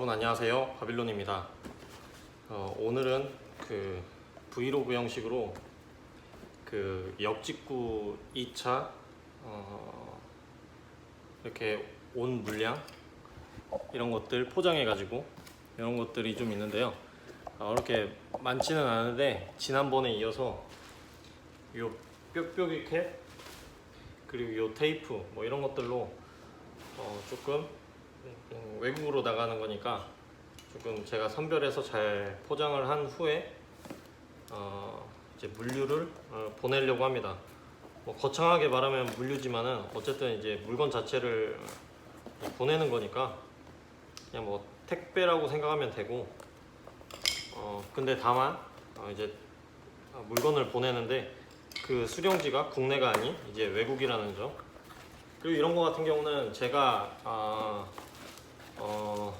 여러분 안녕하세요. 바빌론입니다. 어, 오늘은 그 브이로그 형식으로 그 역직구 2차 어, 이렇게 온 물량 이런 것들 포장해 가지고 이런 것들이 좀 있는데요. 어, 이렇게 많지는 않은데 지난번에 이어서 요 뾱뾱이 캡 그리고 요 테이프 뭐 이런 것들로 어, 조금 음, 외국으로 나가는 거니까 조금 제가 선별해서 잘 포장을 한 후에 어, 이제 물류를 어, 보내려고 합니다. 뭐 거창하게 말하면 물류지만은 어쨌든 이제 물건 자체를 보내는 거니까 그냥 뭐 택배라고 생각하면 되고 어, 근데 다만 어, 이제 물건을 보내는데 그 수령지가 국내가 아닌 이제 외국이라는 점 그리고 이런 거 같은 경우는 제가 아, 어,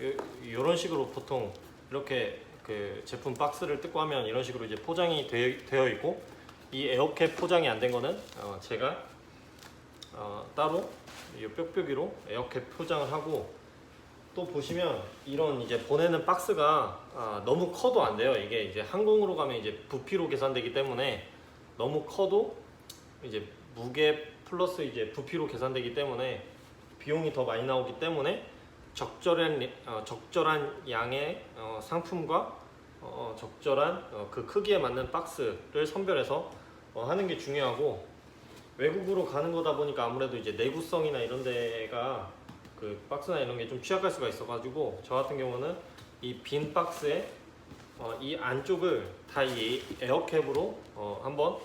요, 런 식으로 보통 이렇게 그 제품 박스를 뜯고 하면 이런 식으로 이제 포장이 되, 되어 있고 이 에어캡 포장이 안 된 거는 어, 제가 어, 따로 이 뾱뾱이로 에어캡 포장을 하고 또 보시면 이런 이제 보내는 박스가 아, 너무 커도 안 돼요. 이게 이제 항공으로 가면 이제 부피로 계산되기 때문에 너무 커도 이제 무게 플러스 이제 부피로 계산되기 때문에 비용이 더 많이 나오기 때문에 적절한 어, 적절한 양의 어, 상품과 어, 적절한 어, 그 크기에 맞는 박스를 선별해서 어, 하는 게 중요하고 외국으로 가는 거다 보니까 아무래도 이제 내구성이나 이런 데가 그 박스나 이런 게 좀 취약할 수가 있어가지고 저 같은 경우는 이 빈 박스에 어, 이 안쪽을 다 이 에어캡으로 어, 한번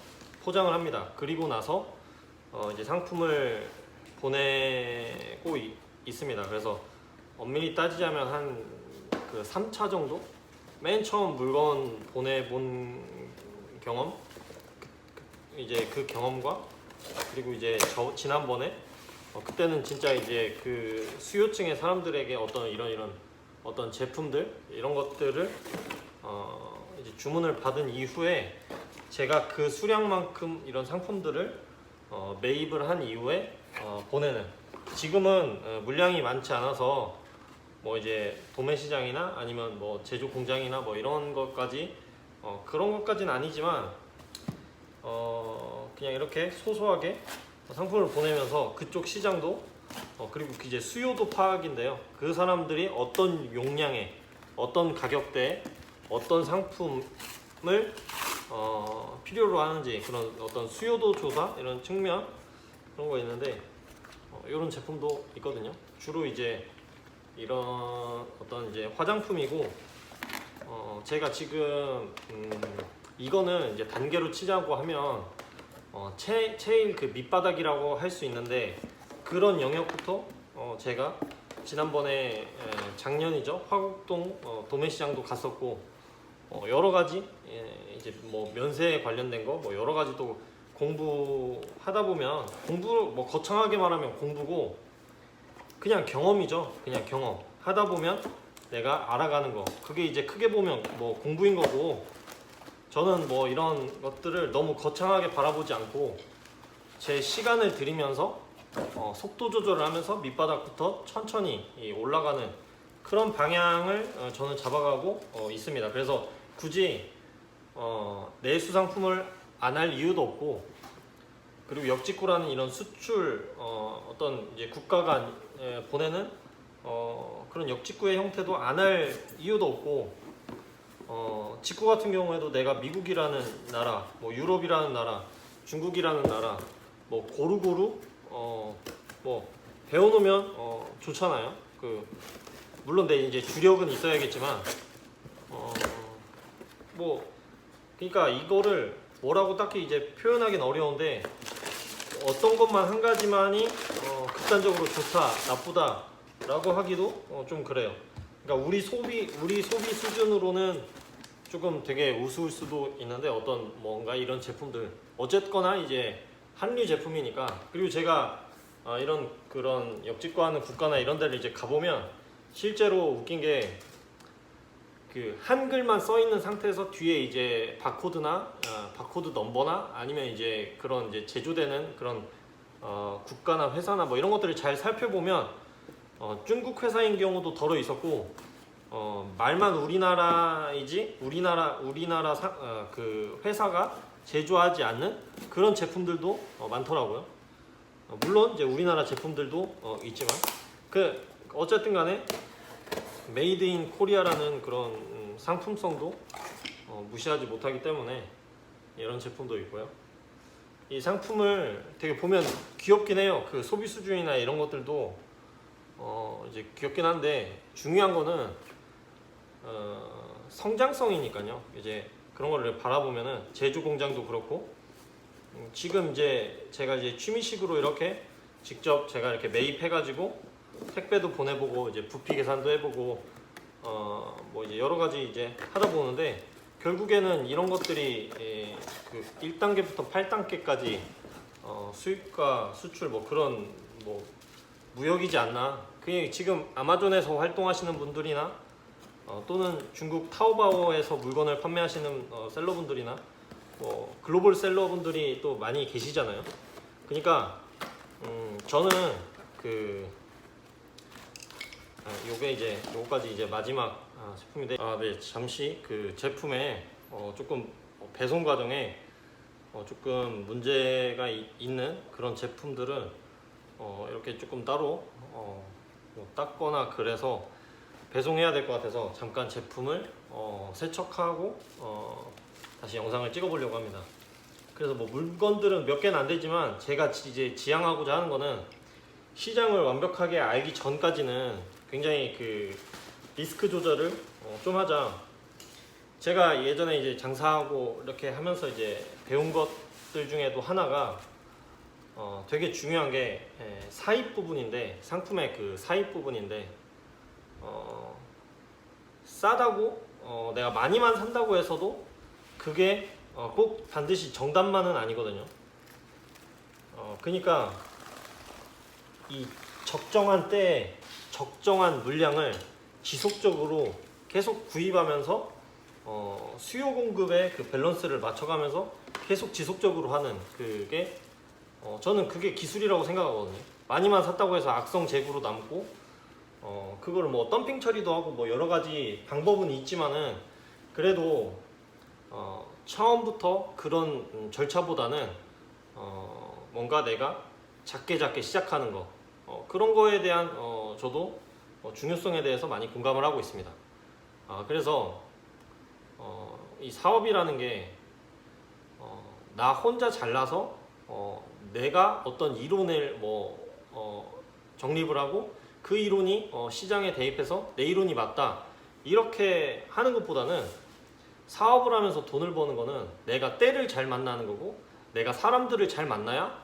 포장을 합니다. 그리고 나서 어, 이제 상품을 보내고 이- 있습니다. 그래서 엄밀히 따지자면 한 그 3차 정도? 맨 처음 물건 보내본 경험? 이제 그 경험과 그리고 이제 저 지난번에 어, 그때는 진짜 이제 그 수요층의 사람들에게 어떤 이런 이런 어떤 제품들 이런 것들을 어, 이제 주문을 받은 이후에 제가 그 수량만큼 이런 상품들을 어, 매입을 한 이후에 어, 보내는 지금은 어, 물량이 많지 않아서 뭐 이제 도매 시장이나 아니면 뭐 제조 공장이나 뭐 이런 것까지 어, 그런 것까지는 아니지만 어, 그냥 이렇게 소소하게 상품을 보내면서 그쪽 시장도 어, 그리고 이제 수요도 파악인데요. 그 사람들이 어떤 용량에 어떤 가격대에 어떤 상품을 어, 필요로 하는지 그런 어떤 수요도 조사 이런 측면 그런 거 있는데 어, 이런 제품도 있거든요. 주로 이제 이런 어떤 이제 화장품이고 어, 제가 지금 음, 이거는 이제 단계로 치자고 하면 어, 체, 체일 그 밑바닥이라고 할 수 있는데 그런 영역부터 어, 제가 지난번에 에, 작년이죠? 화곡동 어, 도매시장도 갔었고 어, 여러 가지 예, 이제 뭐 면세에 관련된 거 뭐 여러 가지 또 공부하다 보면 공부 뭐 거창하게 말하면 공부고 그냥 경험이죠. 그냥 경험. 하다 보면 내가 알아가는 거. 그게 이제 크게 보면 뭐 공부인 거고 저는 뭐 이런 것들을 너무 거창하게 바라보지 않고 제 시간을 들이면서 어, 속도 조절을 하면서 밑바닥부터 천천히 이 올라가는 그런 방향을 어, 저는 잡아가고 어, 있습니다. 그래서 굳이 어, 내수 상품을 안 할 이유도 없고 그리고 역직구라는 이런 수출 어, 어떤 이제 국가가 에, 보내는 어, 그런 역직구의 형태도 안 할 이유도 없고 어, 직구 같은 경우에도 내가 미국이라는 나라, 뭐 유럽이라는 나라, 중국이라는 나라, 뭐 고루고루 어, 뭐 배워놓으면 어, 좋잖아요. 그 물론 내 이제 주력은 있어야겠지만 어, 뭐 그러니까 이거를 뭐라고 딱히 이제 표현하기는 어려운데 어떤 것만 한 가지만이 어, 극단적으로 좋다, 나쁘다라고 하기도 어, 좀 그래요. 그러니까 우리 소비 우리 소비 수준으로는 조금 되게 우스울 수도 있는데 어떤 뭔가 이런 제품들 어쨌거나 이제 한류 제품이니까 그리고 제가 어, 이런 그런 역직구하는 국가나 이런 데를 이제 가보면 실제로 웃긴 게 그 한글만 써 있는 상태에서 뒤에 이제 바코드나 어, 바코드 넘버나 아니면 이제 그런 이제 제조되는 그런 어, 국가나 회사나 뭐 이런 것들을 잘 살펴보면 어, 중국 회사인 경우도 덜어 있었고 어, 말만 우리나라이지 우리나라 우리나라 사, 어, 그 회사가 제조하지 않는 그런 제품들도 어, 많더라고요. 어, 물론 이제 우리나라 제품들도 어, 있지만 그 어쨌든 간에 메이드 인 코리아라는 그런 음, 상품성도 어, 무시하지 못하기 때문에 이런 제품도 있고요. 이 상품을 되게 보면 귀엽긴 해요. 그 소비 수준이나 이런 것들도 어, 이제 귀엽긴 한데 중요한 거는 어, 성장성이니까요. 이제 그런 거를 바라보면은 제조 공장도 그렇고 음, 지금 이제 제가 이제 취미식으로 이렇게 직접 제가 이렇게 매입해가지고 택배도 보내보고 이제 부피 계산도 해보고 어 뭐 이제 여러 가지 이제 하다 보는데 결국에는 이런 것들이 예, 그 1단계부터 8단계까지 어 수입과 수출 뭐 그런 뭐 무역이지 않나. 그게 지금 아마존에서 활동하시는 분들이나 어, 또는 중국 타오바오에서 물건을 판매하시는 어, 셀러분들이나 뭐 글로벌 셀러분들이 또 많이 계시잖아요. 그러니까 음, 저는 그 아, 요게 이제 요거까지 이제 마지막 아, 제품인데 아, 네 잠시 그 제품에 어, 조금 어, 배송 과정에 어, 조금 문제가 이- 있는 그런 제품들은 어, 이렇게 조금 따로 어, 뭐 닦거나 그래서 배송해야 될 것 같아서 잠깐 제품을 어, 세척하고 어, 다시 영상을 찍어보려고 합니다. 그래서 뭐 물건들은 몇 개는 안 되지만 제가 지- 이제 지향하고자 하는 거는 시장을 완벽하게 알기 전까지는 굉장히 그 리스크 조절을 어, 좀 하자. 제가 예전에 이제 장사하고 이렇게 하면서 이제 배운 것들 중에도 하나가 어, 되게 중요한 게 에, 사입 부분인데 상품의 그 사입 부분인데 어, 싸다고 어, 내가 많이만 산다고 해서도 그게 어, 꼭 반드시 정답만은 아니거든요. 어, 그러니까 이 적정한 때에 적정한 물량을 지속적으로 계속 구입하면서 어, 수요 공급의 그 밸런스를 맞춰가면서 계속 지속적으로 하는 그게 어, 저는 그게 기술이라고 생각하거든요. 많이만 샀다고 해서 악성 재고로 남고 어, 그거를 뭐 덤핑 처리도 하고 뭐 여러 가지 방법은 있지만은 그래도 어, 처음부터 그런 음, 절차보다는 어, 뭔가 내가 작게 작게 시작하는 거 어, 그런 거에 대한 어, 저도 어, 중요성에 대해서 많이 공감을 하고 있습니다. 아, 그래서 어, 이 사업이라는 게 어, 나 혼자 잘나서 어, 내가 어떤 이론을 뭐 어, 정립을 하고 그 이론이 어, 시장에 대입해서 내 이론이 맞다 이렇게 하는 것보다는 사업을 하면서 돈을 버는 거는 내가 때를 잘 만나는 거고 내가 사람들을 잘 만나야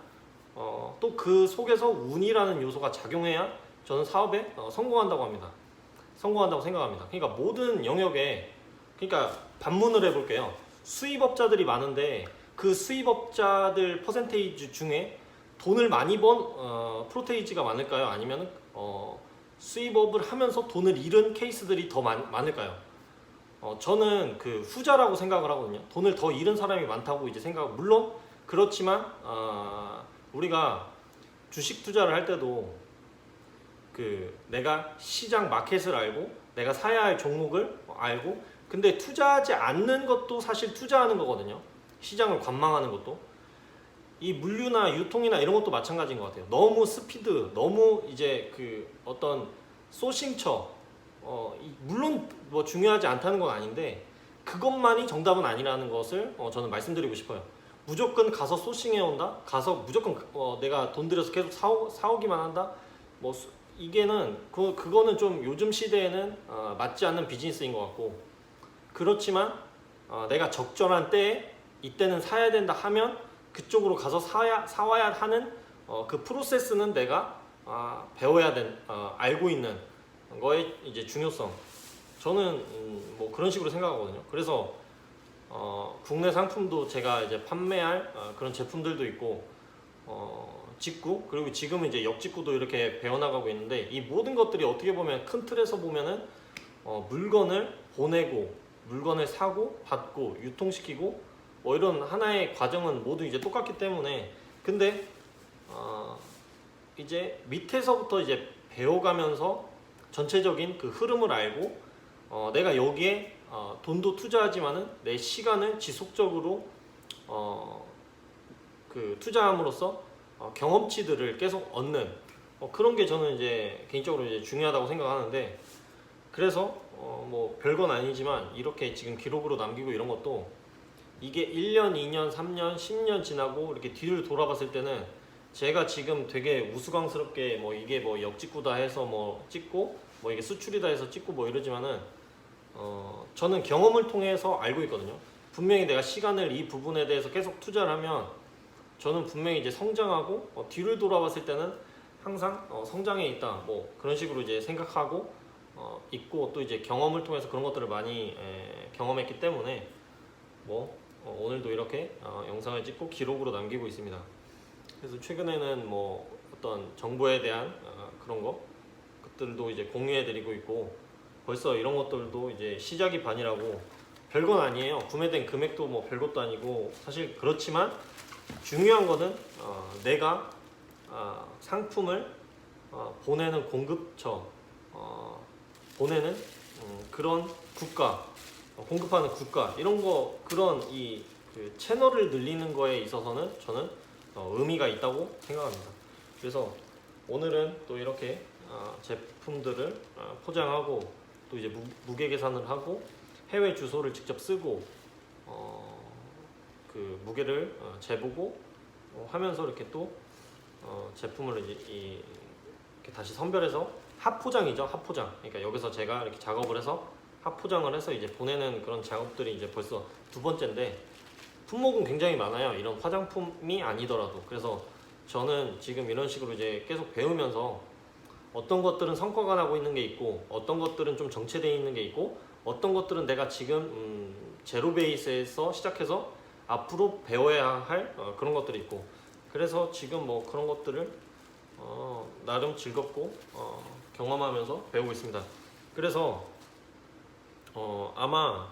어, 또 그 속에서 운이라는 요소가 작용해야 저는 사업에 어, 성공한다고 합니다. 성공한다고 생각합니다. 그러니까 모든 영역에 그러니까 반문을 해볼게요. 수입업자들이 많은데 그 수입업자들 퍼센테이지 중에 돈을 많이 번 어, 프로테이지가 많을까요? 아니면 어, 수입업을 하면서 돈을 잃은 케이스들이 더 많, 많을까요? 어, 저는 그 후자라고 생각을 하거든요. 돈을 더 잃은 사람이 많다고 이제 생각. 물론 그렇지만 어, 우리가 주식 투자를 할 때도 그 내가 시장 마켓을 알고 내가 사야 할 종목을 알고 근데 투자하지 않는 것도 사실 투자하는 거거든요. 시장을 관망하는 것도 이 물류나 유통이나 이런 것도 마찬가지인 것 같아요. 너무 스피드, 너무 이제 그 어떤 소싱처, 어, 이- 물론 뭐 중요하지 않다는 건 아닌데 그것만이 정답은 아니라는 것을 어, 저는 말씀드리고 싶어요. 무조건 가서 소싱해 온다, 가서 무조건 어, 내가 돈 들여서 계속 사오, 사오기만 한다. 뭐 수- 이게는 그 그거는 좀 요즘 시대에는 어, 맞지 않는 비즈니스인 것 같고 그렇지만 어, 내가 적절한 때에 이때는 사야 된다 하면 그쪽으로 가서 사야 사와야 하는 어, 그 프로세스는 내가 아, 배워야 된 어, 알고 있는 거의 이제 중요성 저는 음, 뭐 그런 식으로 생각하거든요. 그래서 어, 국내 상품도 제가 이제 판매할 어, 그런 제품들도 있고 어, 직구 그리고 지금은 이제 역직구도 이렇게 배워나가고 있는데 이 모든 것들이 어떻게 보면 큰 틀에서 보면은 어, 물건을 보내고 물건을 사고 받고 유통시키고 뭐 이런 하나의 과정은 모두 이제 똑같기 때문에 근데 어, 이제 밑에서부터 이제 배워가면서 전체적인 그 흐름을 알고 어, 내가 여기에 어, 돈도 투자하지만은 내 시간을 지속적으로 어, 그 투자함으로써 어, 경험치들을 계속 얻는 어, 그런 게 저는 이제 개인적으로 이제 중요하다고 생각하는데 그래서 어, 뭐 별건 아니지만 이렇게 지금 기록으로 남기고 이런 것도 이게 1년, 2년, 3년, 10년 지나고 이렇게 뒤를 돌아봤을 때는 제가 지금 되게 우스꽝스럽게 뭐 이게 뭐 역직구다 해서 뭐 찍고 뭐 이게 수출이다 해서 찍고 뭐 이러지만은 어 저는 경험을 통해서 알고 있거든요. 분명히 내가 시간을 이 부분에 대해서 계속 투자를 하면 저는 분명히 이제 성장하고 어, 뒤를 돌아봤을 때는 항상 어, 성장해 있다 뭐 그런 식으로 이제 생각하고 어, 있고 또 이제 경험을 통해서 그런 것들을 많이 에, 경험했기 때문에 뭐 어, 오늘도 이렇게 어, 영상을 찍고 기록으로 남기고 있습니다. 그래서 최근에는 뭐 어떤 정보에 대한 어, 그런 거 것들도 이제 공유해드리고 있고 벌써 이런 것들도 이제 시작이 반이라고 별건 아니에요. 구매된 금액도 뭐 별것도 아니고 사실 그렇지만 중요한 거는 어, 내가 어, 상품을 어, 보내는 공급처 어, 보내는 음, 그런 국가 어, 공급하는 국가 이런 거 그런 이 그 채널을 늘리는 거에 있어서는 저는 어, 의미가 있다고 생각합니다. 그래서 오늘은 또 이렇게 어, 제품들을 어, 포장하고 또 이제 무, 무게 계산을 하고 해외 주소를 직접 쓰고 어, 그 무게를 어, 재보고 어, 하면서 이렇게 또 어, 제품을 이제 이, 이렇게 다시 선별해서 합포장이죠 합포장. 그러니까 여기서 제가 이렇게 작업을 해서 합포장을 해서 이제 보내는 그런 작업들이 이제 벌써 두 번째인데 품목은 굉장히 많아요. 이런 화장품이 아니더라도. 그래서 저는 지금 이런 식으로 이제 계속 배우면서 어떤 것들은 성과가 나고 있는 게 있고 어떤 것들은 좀 정체되어 있는 게 있고 어떤 것들은 내가 지금 음, 제로 베이스에서 시작해서 앞으로 배워야 할 어, 그런 것들이 있고 그래서 지금 뭐 그런 것들을 어, 나름 즐겁고 어, 경험하면서 배우고 있습니다. 그래서 어, 아마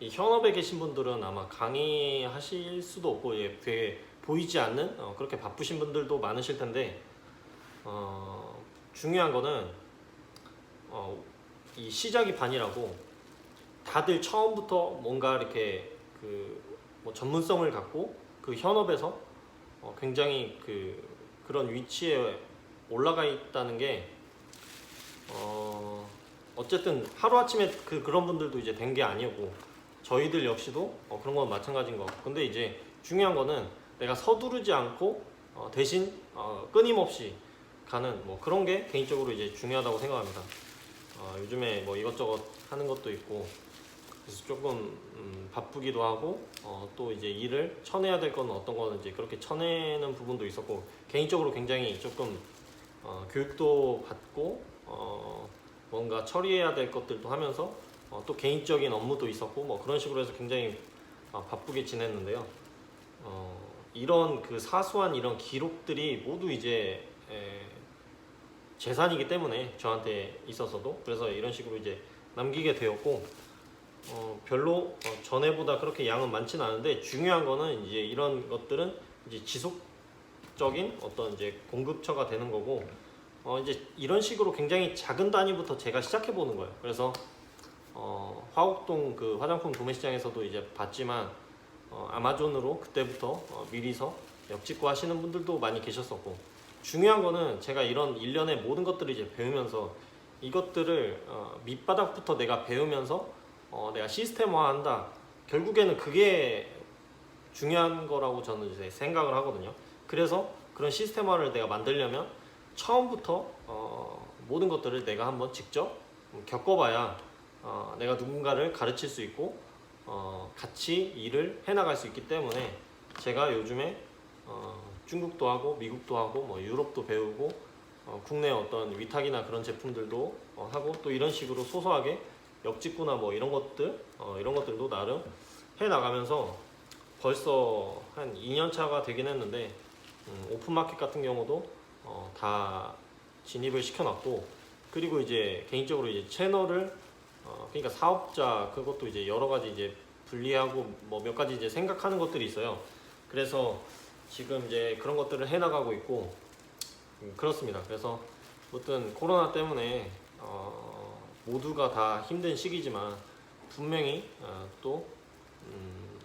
이 현업에 계신 분들은 아마 강의하실 수도 없고 예, 되게 보이지 않는 어, 그렇게 바쁘신 분들도 많으실 텐데 어, 중요한 거는 어, 이 시작이 반이라고 다들 처음부터 뭔가 이렇게 그 뭐 전문성을 갖고 그 현업에서 어, 굉장히 그 그런 위치에 올라가 있다는 게 어, 어쨌든 하루 아침에 그 그런 분들도 이제 된 게 아니고 저희들 역시도 어, 그런 건 마찬가지인 것 같고. 근데 이제 중요한 거는 내가 서두르지 않고 어, 대신 어, 끊임없이 가는 뭐 그런 게 개인적으로 이제 중요하다고 생각합니다. 어, 요즘에 뭐 이것저것 하는 것도 있고 그래서 조금 음, 바쁘기도 하고 어, 또 이제 일을 쳐내야 될 건 어떤 거는 이제 그렇게 쳐내는 부분도 있었고 개인적으로 굉장히 조금 어, 교육도 받고 어, 뭔가 처리해야 될 것들도 하면서 어, 또 개인적인 업무도 있었고 뭐 그런 식으로 해서 굉장히 어, 바쁘게 지냈는데요. 어, 이런 그 사소한 이런 기록들이 모두 이제 에, 재산이기 때문에 저한테 있어서도 그래서 이런 식으로 이제 남기게 되었고 어, 별로 어, 전에보다 그렇게 양은 많지는 않은데 중요한 거는 이제 이런 것들은 이제 지속적인 어떤 이제 공급처가 되는 거고 어, 이제 이런 식으로 굉장히 작은 단위부터 제가 시작해 보는 거예요. 그래서 어, 화곡동 그 화장품 도매 시장에서도 이제 봤지만 어, 아마존으로 그때부터 어, 미리서 역직구 하시는 분들도 많이 계셨었고 중요한 거는 제가 이런 일련의 모든 것들을 이제 배우면서 이것들을 어, 밑바닥부터 내가 배우면서 어, 내가 시스템화한다. 결국에는 그게 중요한 거라고 저는 이제 생각을 하거든요. 그래서 그런 시스템화를 내가 만들려면 처음부터 어, 모든 것들을 내가 한번 직접 겪어봐야 어, 내가 누군가를 가르칠 수 있고 어, 같이 일을 해나갈 수 있기 때문에 제가 요즘에 어, 중국도 하고 미국도 하고 뭐 유럽도 배우고 어, 국내 어떤 위탁이나 그런 제품들도 어, 하고 또 이런 식으로 소소하게 역직구나 뭐 이런 것들 어, 이런 것들도 나름 해 나가면서 벌써 한 2년 차가 되긴 했는데 음, 오픈마켓 같은 경우도 어, 다 진입을 시켜놨고 그리고 이제 개인적으로 이제 채널을 어, 그러니까 사업자 그것도 이제 여러 가지 이제 분리하고 뭐 몇 가지 이제 생각하는 것들이 있어요. 그래서 지금 이제 그런 것들을 해 나가고 있고 음, 그렇습니다. 그래서 어떤 코로나 때문에 어, 모두가 다 힘든 시기지만 분명히 어, 또 음,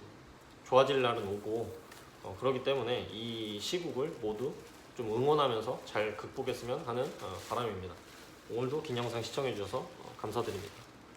좋아질 날은 오고 어, 그렇기 때문에 이 시국을 모두 좀 응원하면서 잘 극복했으면 하는 어, 바람입니다. 오늘도 긴 영상 시청해 주셔서 어, 감사드립니다.